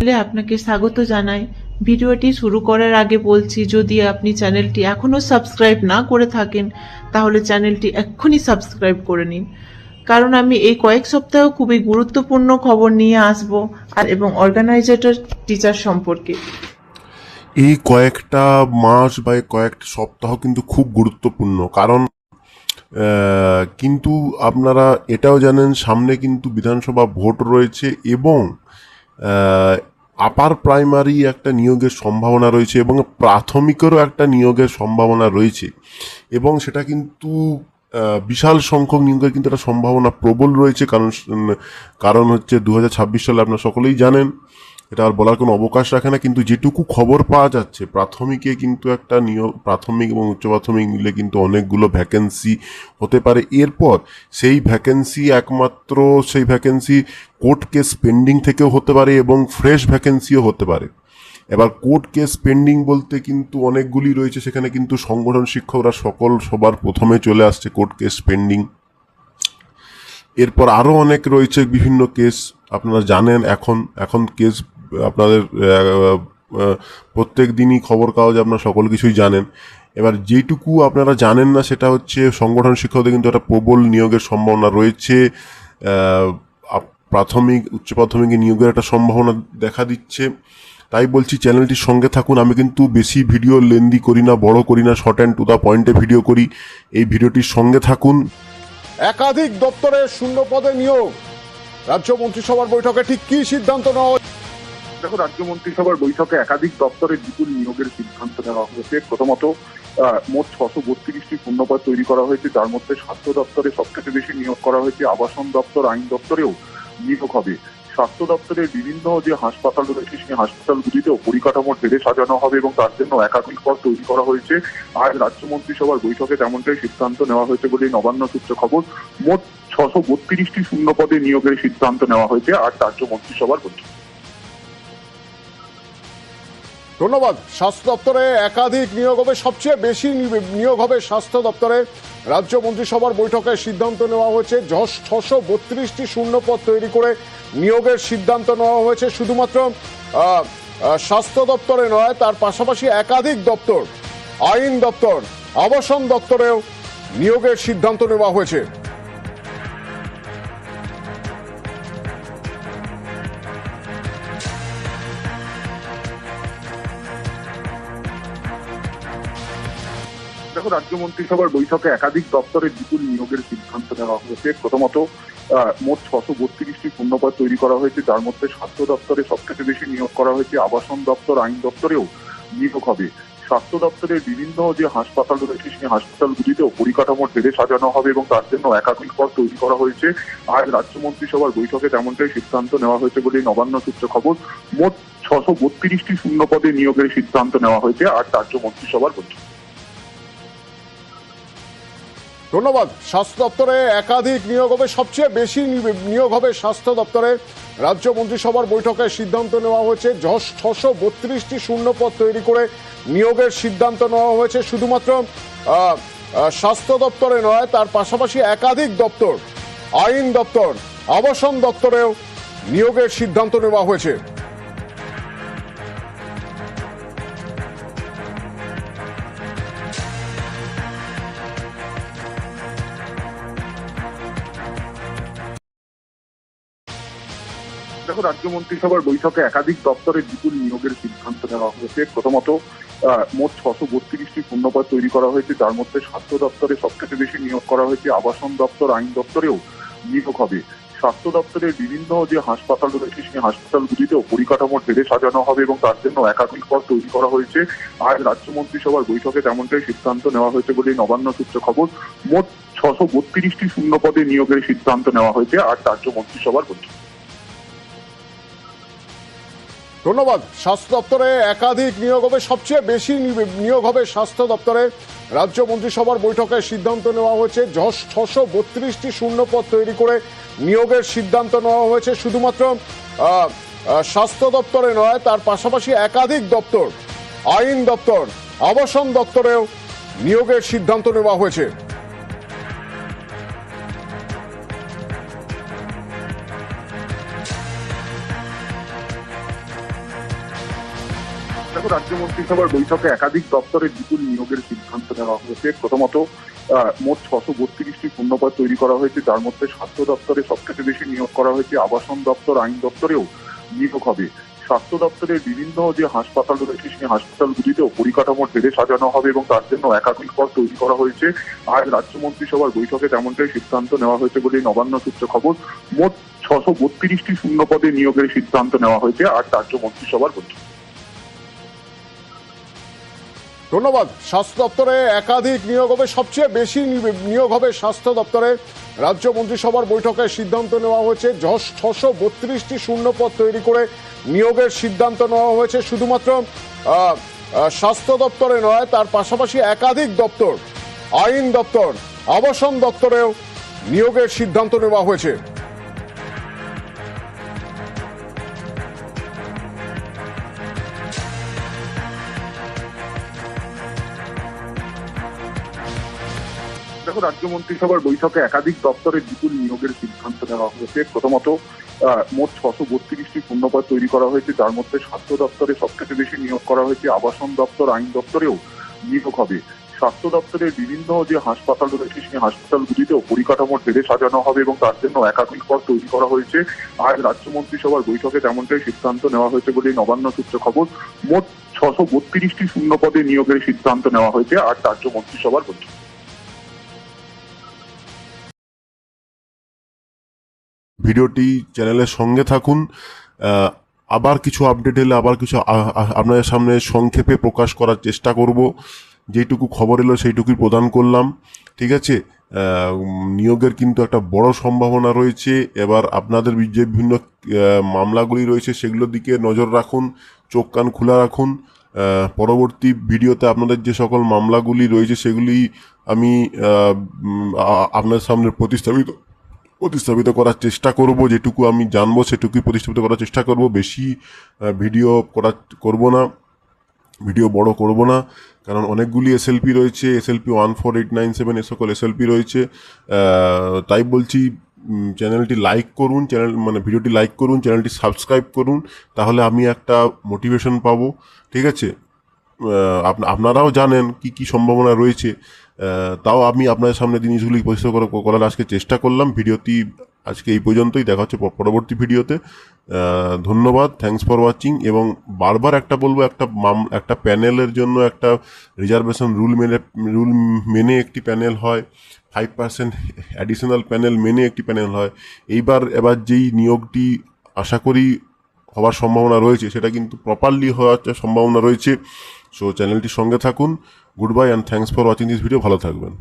আপনাকে স্বাগত জানাই। ভিডিওটি শুরু করার আগে বলছি, যদি আপনি চ্যানেলটি এখনও সাবস্ক্রাইব না করে থাকেন, তাহলে চ্যানেলটি এক্ষুনি সাবস্ক্রাইব করে নিন। কারণ আমি এই কয়েক সপ্তাহ খুবই গুরুত্বপূর্ণ খবর নিয়ে আসব আর এবং অর্গানাইজেটর টিচার সম্পর্কে। এই কয়েকটা মাস বা কয়েকটা সপ্তাহ কিন্তু খুব গুরুত্বপূর্ণ। কারণ কিন্তু আপনারা এটাও জানেন, সামনে কিন্তু বিধানসভা ভোট রয়েছে এবং আপার প্রাইমারি একটা নিয়োগের সম্ভাবনা রয়েছে এবং প্রাথমিকেরও একটা নিয়োগের সম্ভাবনা রয়েছে। এবং সেটা কিন্তু বিশাল সংখ্যক নিয়োগের কিন্তু একটা সম্ভাবনা প্রবল রয়েছে। কারণ কারণ হচ্ছে দু হাজার ছাব্বিশ সালে আপনারা সকলেই জানেন এটা আর বলার কোনো অবকাশ রাখে না, কিন্তু যেটুকু খবর পাওয়া যাচ্ছে, প্রাথমিকে কিন্তু একটা নিয়োগ প্রাথমিক এবং উচ্চ প্রাথমিক মিলে কিন্তু অনেকগুলো ভ্যাকেন্সি হতে পারে। এরপর সেই ভ্যাকেন্সি একমাত্র সেই ভ্যাকেন্সি কোর্ট কেস পেন্ডিং থেকেও হতে পারে এবং ফ্রেশ ভ্যাকেন্সিও হতে পারে। এবার কোর্ট কেস পেন্ডিং বলতে কিন্তু অনেকগুলি রয়েছে, সেখানে কিন্তু সংগঠন শিক্ষকরা সকল সবার প্রথমে চলে আসছে কোর্ট কেস পেন্ডিং এরপর আরও অনেক রয়েছে বিভিন্ন কেস আপনারা জানেন এখন এখন কেস আপনাদের প্রত্যেক দিনই খবর কাগজ আপনারা সকল কিছুই জানেন। এবার যেটুকু আপনারা জানেন না, সেটা হচ্ছে সংগঠন শিক্ষকদের কিন্তু একটা প্রবল নিয়োগের সম্ভাবনা রয়েছে। প্রাথমিক, উচ্চ প্রাথমিক নিয়োগের একটা সম্ভাবনা দেখা দিচ্ছে। তাই বলছি, চ্যানেলটির সঙ্গে থাকুন। আমি কিন্তু বেশি ভিডিও লেন্দি করি না, বড় করি না শর্ট অ্যান্ড টু দ্য পয়েন্টে ভিডিও করি। এই ভিডিওটির সঙ্গে থাকুন। একাধিক দপ্তরে শূন্য পদে নিয়োগ। রাজ্য মন্ত্রিসভার বৈঠকে ঠিক কি সিদ্ধান্ত নেওয়া? দেখো, রাজ্য মন্ত্রিসভার বৈঠকে একাধিক দপ্তরে বিপুল নিয়োগের সিদ্ধান্ত নেওয়া হয়েছে। প্রথমত মোট ছশো বত্রিশটি শূন্যপদ তৈরি করা হয়েছে, যার মধ্যে স্বাস্থ্য দপ্তরে সবথেকে বেশি নিয়োগ করা হয়েছে, আবাসন দপ্তর, আইন দপ্তরেও নিয়োগ হবে। স্বাস্থ্য দপ্তরের বিভিন্ন যে হাসপাতাল রয়েছে, সেই হাসপাতালগুলিতেও পরিকাঠামো ঢেলে সাজানো হবে এবং তার জন্য একাধিক পদ তৈরি করা হয়েছে। আজ রাজ্য মন্ত্রিসভার বৈঠকে তেমনটাই সিদ্ধান্ত নেওয়া হয়েছে বলে নবান্ন সূত্রে খবর। মোট ছশো বত্রিশটি শূন্য পদে নিয়োগের সিদ্ধান্ত নেওয়া হয়েছে আজ রাজ্য মন্ত্রিসভার বৈঠকে। ধন্যবাদ। স্বাস্থ্য দপ্তরে একাধিক নিয়োগ হবে, সবচেয়ে বেশি নিয়োগ হবে স্বাস্থ্য দপ্তরে। রাজ্য মন্ত্রিসভার বৈঠকে সিদ্ধান্ত নেওয়া হয়েছে ছশো বত্রিশটি শূন্য পদ তৈরি করে নিয়োগের সিদ্ধান্ত নেওয়া হয়েছে। শুধুমাত্র স্বাস্থ্য দপ্তরে নয়, তার পাশাপাশি একাধিক দপ্তর, আইন দপ্তর, আবাসন দপ্তরেও নিয়োগের সিদ্ধান্ত নেওয়া হয়েছে। দেখো রাজ্য মন্ত্রিসভার বৈঠকে একাধিক দপ্তরের বিপুল নিয়োগের সিদ্ধান্ত নেওয়া হয়েছে। প্রথমত মোট ছশো বত্রিশটি শূন্যপদ তৈরি করা হয়েছে, যার মধ্যে স্বাস্থ্য দপ্তরে সবথেকে বেশি নিয়োগ করা হয়েছে, আবাসন দপ্তর, আইন দপ্তরেও নিয়োগ হবে। স্বাস্থ্য দপ্তরের বিভিন্ন যে হাসপাতাল রয়েছে, সেই হাসপাতালগুলিতেও পরিকাঠামো ঢেলে সাজানো হবে এবং তার জন্য একাধিক পদ তৈরি করা হয়েছে। আজ রাজ্য মন্ত্রিসভার বৈঠকে তেমনটাই সিদ্ধান্ত নেওয়া হয়েছে বলে নবান্ন সূত্রে খবর, মোট ছশো বত্রিশটি শূন্য পদে নিয়োগের সিদ্ধান্ত নেওয়া হয়েছে আর রাজ্য মন্ত্রিসভার বৈঠকে। ধন্যবাদ। স্বাস্থ্য দপ্তরে একাধিক নিয়োগ হবে। সবচেয়ে বেশি নিয়োগ হবে স্বাস্থ্য দপ্তরে রাজ্য মন্ত্রিসভার বৈঠকে সিদ্ধান্ত নেওয়া হয়েছে ছশো বত্রিশটি শূন্য পদ তৈরি করে নিয়োগের সিদ্ধান্ত নেওয়া হয়েছে। শুধুমাত্র স্বাস্থ্য দপ্তরে নয়, তার পাশাপাশি একাধিক দপ্তর, আইন দপ্তর, আবাসন দপ্তরেও নিয়োগের সিদ্ধান্ত নেওয়া হয়েছে। দেখো রাজ্য মন্ত্রিসভার বৈঠকে একাধিক দপ্তরের বিপুল নিয়োগের সিদ্ধান্ত নেওয়া হয়েছে। প্রথমত মোট ছশো বত্রিশটি শূন্যপদ তৈরি করা হয়েছে, যার মধ্যে স্বাস্থ্য দপ্তরে সবথেকে বেশি নিয়োগ করা হয়েছে, আবাসন দপ্তর, আইন দপ্তরেও নিয়োগ হবে। স্বাস্থ্য দপ্তরের বিভিন্ন যে হাসপাতাল রয়েছে, সেই হাসপাতালগুলিতেও পরিকাঠামো ঢেলে সাজানো হবে এবং তার জন্য একাধিক পদ তৈরি করা হয়েছে। আজ রাজ্য মন্ত্রিসভার বৈঠকে তেমনটাই সিদ্ধান্ত নেওয়া হয়েছে বলে নবান্ন সূত্রে খবর। মোট ছশো বত্রিশটি শূন্য পদে নিয়োগের সিদ্ধান্ত নেওয়া হয়েছে আজ রাজ্য মন্ত্রিসভার বৈঠকে। ধন্যবাদ। স্বাস্থ্য দপ্তরে একাধিক নিয়োগ হবে। সবচেয়ে বেশি নিয়োগ হবে স্বাস্থ্য দপ্তরে। রাজ্য মন্ত্রিসভার বৈঠকে সিদ্ধান্ত নেওয়া হয়েছে ছশো বত্রিশটি শূন্য পদ তৈরি করে নিয়োগের সিদ্ধান্ত নেওয়া হয়েছে। শুধুমাত্র স্বাস্থ্য দপ্তরে নয়, তার পাশাপাশি একাধিক দপ্তর, আইন দপ্তর, আবাসন দপ্তরেও নিয়োগের সিদ্ধান্ত নেওয়া হয়েছে। রাজ্য মন্ত্রিসভার বৈঠকে একাধিক দপ্তরের বিপুল নিয়োগের সিদ্ধান্ত নেওয়া হয়েছে। প্রথমত মোট ছশো বত্রিশটি শূন্যপদ তৈরি করা হয়েছে, যার মধ্যে স্বাস্থ্য দপ্তরে সবথেকে বেশি নিয়োগ করা হয়েছে, আবাসন দপ্তর, আইন দপ্তরেও নিয়োগ হবে। স্বাস্থ্য দপ্তরের বিভিন্ন যে হাসপাতাল রয়েছে, সেই হাসপাতালগুলিতেও পরিকাঠামো ঢেলে সাজানো হবে এবং তার জন্য একাধিক পদ তৈরি করা হয়েছে। আজ রাজ্য মন্ত্রিসভার বৈঠকে তেমনটাই সিদ্ধান্ত নেওয়া হয়েছে বলে নবান্ন সূত্রে খবর, মোট ছশো বত্রিশটি শূন্য পদে নিয়োগের সিদ্ধান্ত নেওয়া হয়েছে আজ রাজ্য মন্ত্রিসভার বৈঠকে। ধন্যবাদ। স্বাস্থ্য দপ্তরে একাধিক নিয়োগ হবে, সবচেয়ে বেশি নিয়োগ হবে স্বাস্থ্য দপ্তরে রাজ্য মন্ত্রিসভার বৈঠকে সিদ্ধান্ত নেওয়া হয়েছে ছশো বত্রিশটি শূন্যপদ তৈরি করে নিয়োগের সিদ্ধান্ত নেওয়া হয়েছে। শুধুমাত্র স্বাস্থ্য দপ্তরে নয়, তার পাশাপাশি একাধিক দপ্তর, আইন দপ্তর, আবাসন দপ্তরেও নিয়োগের সিদ্ধান্ত নেওয়া হয়েছে। দেখো রাজ্য মন্ত্রিসভার বৈঠকে একাধিক দপ্তরের বিপুল নিয়োগের সিদ্ধান্ত নেওয়া হয়েছে। প্রথমত মোট ছশো বত্রিশটি শূন্যপদ তৈরি করা হয়েছে, যার মধ্যে স্বাস্থ্য দপ্তরে সবথেকে বেশি নিয়োগ করা হয়েছে, আবাসন দপ্তর, আইন দপ্তরেও নিয়োগ হবে। স্বাস্থ্য দপ্তরের বিভিন্ন যে হাসপাতাল রয়েছে, সেই হাসপাতালগুলিতেও পরিকাঠামো ঢেলে সাজানো হবে এবং তার জন্য একাধিক পদ তৈরি করা হয়েছে। আজ রাজ্য মন্ত্রিসভার বৈঠকে তেমনটাই সিদ্ধান্ত নেওয়া হয়েছে বলে নবান্ন সূত্রে খবর। মোট ছশো বত্রিশটি শূন্য পদে নিয়োগের সিদ্ধান্ত নেওয়া হয়েছে আজ রাজ্য মন্ত্রিসভার বৈঠকে। ভিডিওটি চ্যানেলের সঙ্গে থাকুন। আবার কিছু আপডেট এলে আবার কিছু আপনাদের সামনে সংক্ষেপে প্রকাশ করার চেষ্টা করব। যেটুকু খবর এলো সেইটুকুই প্রদান করলাম। ঠিক আছে? নিয়োগের কিন্তু একটা বড় সম্ভাবনা রয়েছে। এবার আপনাদের যে বিভিন্ন মামলাগুলি রয়েছে সেগুলোর দিকে নজর রাখুন, চোখ কান খোলা রাখুন। পরবর্তী ভিডিওতে আপনাদের যে সকল মামলাগুলি রয়েছে সেগুলি আমি আপনাদের সামনে প্রতিস্থাপিত প্রতিস্থাপিত করার চেষ্টা করব, যেটুকু আমি জানব সেটুকুই প্রতিস্থাপিত করার চেষ্টা করব। বেশি ভিডিও করা করব না, ভিডিও বড় করব না, কারণ অনেকগুলি এসএলপি রয়েছে SLP one four eight nine seven এ সকল এসএলপি রয়েছে। তাই বলছি চ্যানেলটি লাইক করুন, চ্যানেল মানে ভিডিওটি লাইক করুন, চ্যানেলটি সাবস্ক্রাইব করুন, তাহলে আমি একটা মোটিভেশন পাবো, ঠিক আছে? আপ- আপনারাও জানেন কি কি সম্ভাবনা রয়েছে। তাও আমি আপনাদের সামনে জিনিসগুলি পরিষ্কার করা- করার আজকে চেষ্টা করলাম। ভিডিওটি আজকে এই পর্যন্তই। দেখা হচ্ছে পরবর্তী ভিডিওতে। ধন্যবাদ। থ্যাঙ্কস ফর ওয়াচিং এবং বারবার একটা বলব, একটা মাম, একটা প্যানেলের জন্য একটা রিজার্ভেশন রুল মেনে রুল মেনে একটি প্যানেল হয়। ফাইভ পার্সেন্ট অ্যাডিশনাল প্যানেল মেনে একটি প্যানেল হয়। এইবার, এবার যেই নিয়োগটি আশা করি হওয়ার সম্ভাবনা রয়েছে, সেটা কিন্তু প্রপারলি হওয়ার সম্ভাবনা রয়েছে সো চ্যানেলটির সঙ্গে থাকুন। Good bye and thanks for watching this video ভালো থাকবেন।